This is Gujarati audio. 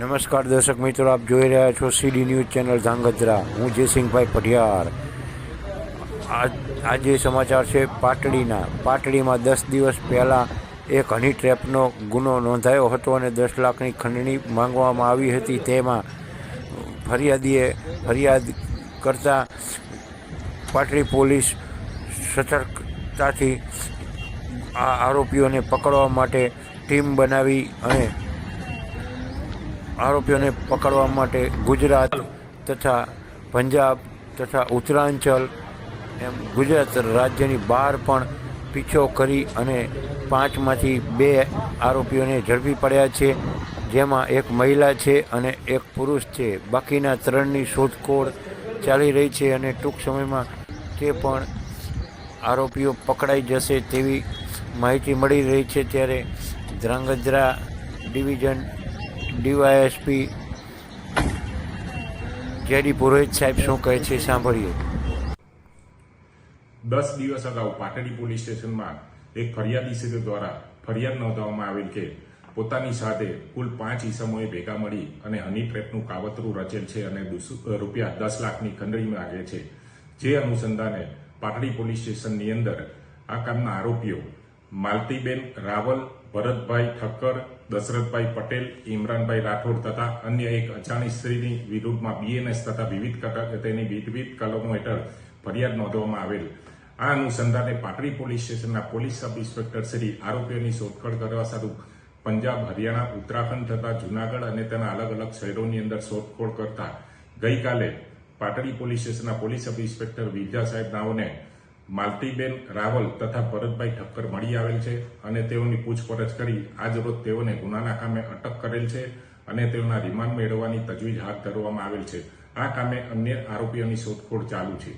નમસ્કાર દર્શક મિત્રો, આપ જોઈ રહ્યા છો સીડી ન્યૂઝ ચેનલ ધાંગધ્રા. હું જયસિંહભાઈ પઢિયાર. આજે સમાચાર છે પાટડીના. પાટડીમાં દસ દિવસ પહેલાં એક હની ટ્રેપનો ગુનો નોંધાયો હતો અને દસ લાખની ખંડણી માંગવામાં આવી હતી. તેમાં ફરિયાદીએ ફરિયાદ કરતા પાટડી પોલીસ સતર્કતાથી આ આરોપીઓને પકડવા માટે ટીમ બનાવી અને આરોપીઓને પકડવા માટે ગુજરાત તથા પંજાબ તથા ઉત્તરાંચલ એમ ગુજરાત રાજ્યની બહાર પણ પીછો કરી અને પાંચમાંથી બે આરોપીઓને ઝડપી પડ્યા છે. જેમાં એક મહિલા છે અને એક પુરુષ છે. બાકીના ત્રણની શોધખોળ ચાલી રહી છે અને ટૂંક સમયમાં તે પણ આરોપીઓ પકડાઈ જશે તેવી માહિતી મળી રહી છે. ત્યારે Dhrangadhra division DYSP JD Purohit સાહેબ શું કહે છે સાંભળીએ. દસ દિવસ અગાઉ પાટડી પોલીસ સ્ટેશનમાં એક ફરિયાદી દ્વારા ફરિયાદ નોંધાવવામાં આવેલ કે પોતાની સાથે કુલ પાંચ ઈસમોએ ભેગા મળી અને હની ટ્રેપનું કાવતરું રચેલ છે અને રૂપિયા દસ લાખની ખંડણી માગે છે. જે અનુસંધાને પાટડી પોલીસ સ્ટેશનની અંદર આ કામના આરોપીઓ માલતીબેન રાવલ, ભરતભાઈ ઠક્કર દશરથભાઈ પટેલ, ઇમરાનભાઈ રાઠોડ તથા અન્ય એક અજાણી સ્ત્રીની વિરુદ્ધમાં બીએનએસ તથા વિવિધ તેની વિવિધ કલમો હેઠળ ફરિયાદ નોંધવામાં આવેલ. આ અનુસંધાને પાટડી પોલીસ સ્ટેશનના પોલીસ સબ ઇન્સ્પેક્ટર શ્રી આરોપીઓની શોધખોળ કરવા સારું પંજાબ, હરિયાણા, ઉત્તરાખંડ તથા જુનાગઢ અને તેના અલગ અલગ શહેરોની અંદર શોધખોળ કરતા ગઈકાલે પાટડી પોલીસ સ્ટેશનના પોલીસ સબ ઇન્સ્પેક્ટર વિદ્યા સાહેબ નાઓને માલતીબેન રાવલ તથા ભરતભાઈ ઠક્કર મળી આવેલ છે અને તેઓની પૂછપરછ કરી આજરોજ તેઓને ગુનાના કામે અટક કરેલ છે અને તેઓના રિમાન્ડ મેળવવાની તજવીજ હાથ ધરવામાં આવેલ છે. આ કામે અન્ય આરોપીઓની શોધખોળ ચાલુ છે.